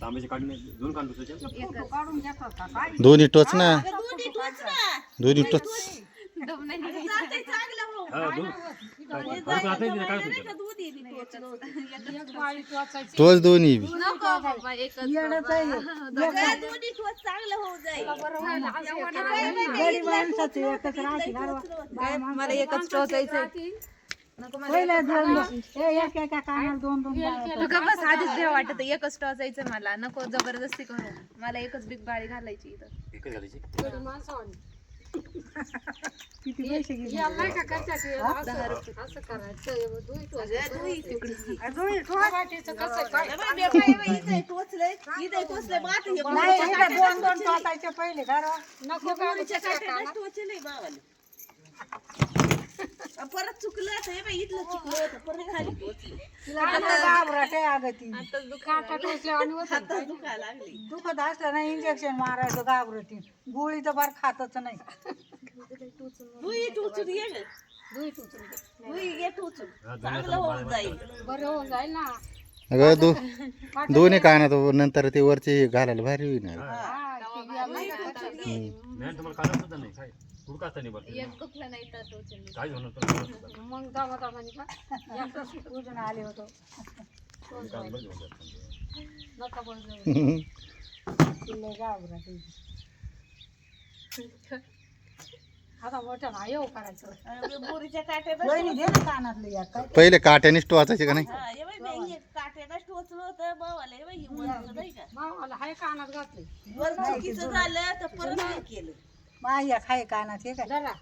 तांब्याचे काढून दोन काढून काय दोन्ही टोच ना दोन्ही टोच ना दोन्ही टोच दम नाही निघायचं. जाते चांगलं हो हा दोन काय होतं त्याला? दोन्ही टोच बी. काय मला एकच टोचायचं बस आधीच भ्या वाटत एकच टोचायचं मला. नको जबरदस्ती करू मला एकच बिग बाळी घालायची इथं. एकच घालायची. किती पैसे घेतले? हे? हे हे? दोन दोन टोचायचे पहिले? नको बोरीच्या काट्यानं टोचलंय बाबाला. आणि परत चुकलं आता हे बाई इथलं चुकलं होतं परत खाली. घाबरट अगं ती. आताच दुखा काटा टोचल्यावर आणि होतं. आता दुखायला लागली. दुखत असलं ना इंजेक्शन मारायचं घाबरती. गोळी तर बार खातच नाही. दुई टोचून ये गं. दुई टोचून. दे. दुई ये टोचून चांगलं होऊन जाईल. बरं होऊन जाईल ना. अगं दो दोन्ही कानात नंतर ते वरचे हे घालायला भारी होईल हा, ते याला नाही का करतात. नाही तुम्हाला काढत सुद्धा नाही काय कुडका असता नाही बरं एक दुखलं नाही तर टोचन काय होणार तुला काढत सुद्धा मग दामा दामाने का एकटाच उजून आले होतो नाही. काढून बंद होऊन जातं. नका बळ जाऊ तिला घाबरट आता मोठ्या ना येऊ करायचं आणि बोरीच्या काट्यानं वहिनी घे ना कानातलं या काय पहिले काट्यानेच टोचायचे का नाही हा, हे बाई बाई, हे काट्यानं टोचलं होतं बाबाला हे बाई, हे वळलं नाही का मावाला हाय कानात घातले वर चुकीचं झालं तर परत हे केलं माया खाय कानात हे काय जरा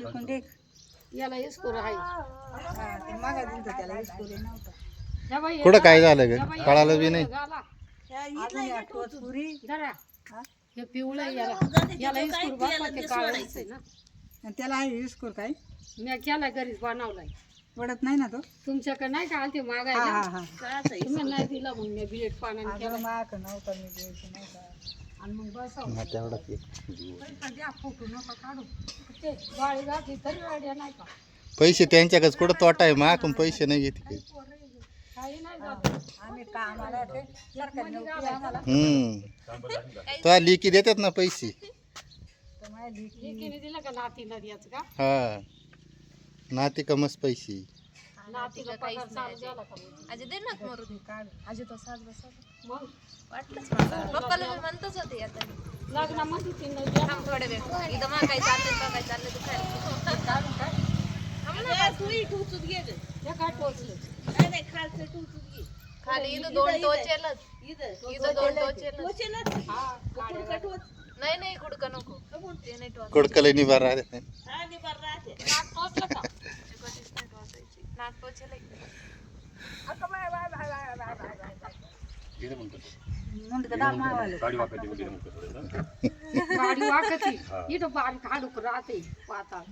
इकडून देख. याला इस्कोर आहे ते मागा दिलं त्याला नव्हता कुठं काय झालं ग कळालं बी नाही ह्या इथलं हे जरा हे पिवळं जाऊ याला याला इस्कोर बापा केलं ते काळं. दिसतंय ना. त्याला आहे इस्कोर काय? मी केलाय घरीच बनवलाय. पडत नाही ना तो? तुमच्याकडे नाही का आलते मागायला. तुम्ही नाही दिला मग मी बिलेट पाण्याने केला माग नव्हता मी द्यायचं नव्हता आणि मग बसव. हा, तेवढाच एक. द्या फोटो नका काढू. ते गाडी घातली तरी आयडिया नाही का? पैसे त्यांच्याकडेच कुठं तोटा आहे? माकून पैसे नाही घेते काही. हम्म. तो लिकी देतात ना पैसे? हा. नाते कमच पैसे? लग्नामध्ये तिनं द्या थांब थोडे वेळ इथं मग काय चाललंय बघाय चाललंय दुखायला हे दुई टोचून घे गं. हे काय टोचलं नाही, नाही, खालचं टोचून घे. खाली इथं दोन टोचेलच इथं. इथं दोन टोचेलच टोचेलच. पुढं टोच. नाही नाही खुडका नको ते नाही टोच कडकल निभार राहते हा, निभार राहते. नाक टोचलं का कधीच नाही टोचायची नाक टोचेल गाडी वापरायची म्हणजे मग कसं. गाडी वाकती इथं बारीक हाडूक राहते पाताळ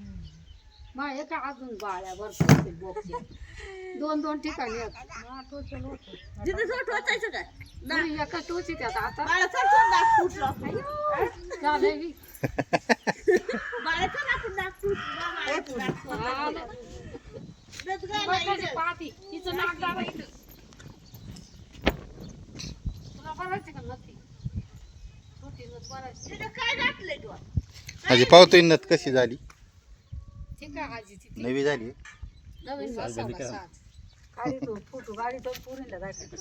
मग एका अजून बाळ्या बरं बोकच्या दोन दोन ठिकाणी आहेत. तिथं जो टोचायचं का? नाही, एका टोची त्यात आता बाळा, चल, चल, नाक फुटलं. झालंय बी. बाळा, चल, आपण नाक फुटलं. बाळा, नाक फुटलं. झालं. रस घाला बघ इथं. कशी पाहती तिचं नाक दाबा इथं तुला बघायचं का नक्की छोटीनं बघायचं. तिथं काय घातलंय तू? माझी पावतो नत कशी झाली ठीक आहे आजी ती नवी झाली नवीन बसवला साज. गाडी तो फुटू गाडी तो पुरीला जायचं